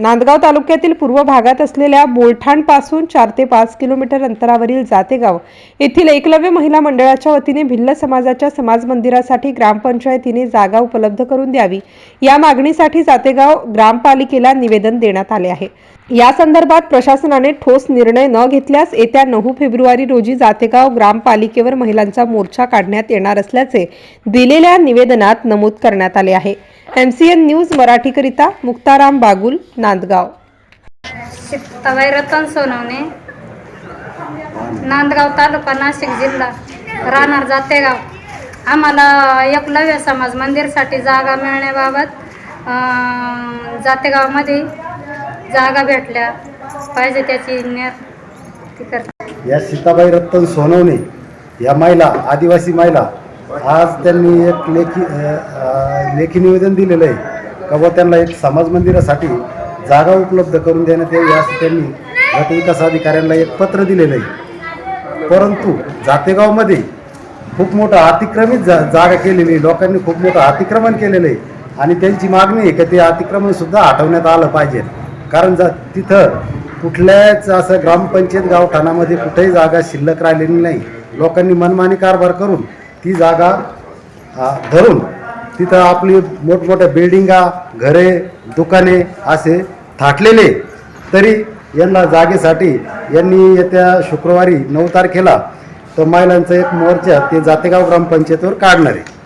नांदगाव तालुक्यातील पूर्व भागात असलेल्या बोलठाणपासून चार ते पाच किलोमीटर अंतरावरील जातेगाव येथील एकलव्य महिला मंडळाच्या वतीने भिल्ल समाजाच्या समाज मंदिरासाठी ग्रामपंचायतीने जागा उपलब्ध करून द्यावी. या मागणीसाठी जातेगाव ग्रामपालिकेला निवेदन देण्यात आले आहे. या संदर्भात प्रशासनाने ठोस निर्णय न घेतल्यास येत्या नऊ फेब्रुवारी रोजी जातेगाव ग्रामपालिकेवर महिलांचा मोर्चा काढण्यात येणार असल्याचे दिलेल्या निवेदनात नमूद करण्यात आले आहे. एमसीएन न्यूज मराठीकरिता मुक्ताराम बागुल नांदगाव. सीताबाई रतन सोनवणे नांदगाव तालुका नाशिक जिल्हा राहणार जातेगाव. आम्हाला एकलव्य समाज मंदिरसाठी जागा मिळण्याबाबत जातेगावमध्ये जागा भेटल्या पाहिजे त्याची या सीताबाई रत्तन सोनवणे या महिला आदिवासी महिला आज त्यांनी एक लेखी लेखी निवेदन दिलेलं आहे का व त्यांना एक समाज मंदिरासाठी जागा उपलब्ध करून देण्यात यावी असं त्यांनी गटविकास अधिकाऱ्यांना एक पत्र दिलेलं आहे. परंतु जातेगावमध्ये खूप मोठं अतिक्रमित जा जागा केलेली आहे. लोकांनी खूप मोठं अतिक्रमण केलेलं आहे. आणि त्यांची मागणी आहे का ते अतिक्रमणसुद्धा हटवण्यात आलं पाहिजे. कारण जा तिथं कुठल्याच असं ग्रामपंचायत गावठाणामध्ये कुठेही जागा शिल्लक राहिलेली नाही. लोकांनी मनमानी कारभार करून ती जागा धरून तिथं आपली मोठमोठ्या बिल्डिंगा घरे दुकाने असे थाटलेले तरी यांना जागेसाठी यांनी येत्या शुक्रवारी नऊ तारखेला तर महिलांचा एक मोर्चा ते जातेगाव ग्रामपंचायतीवर काढणार आहे.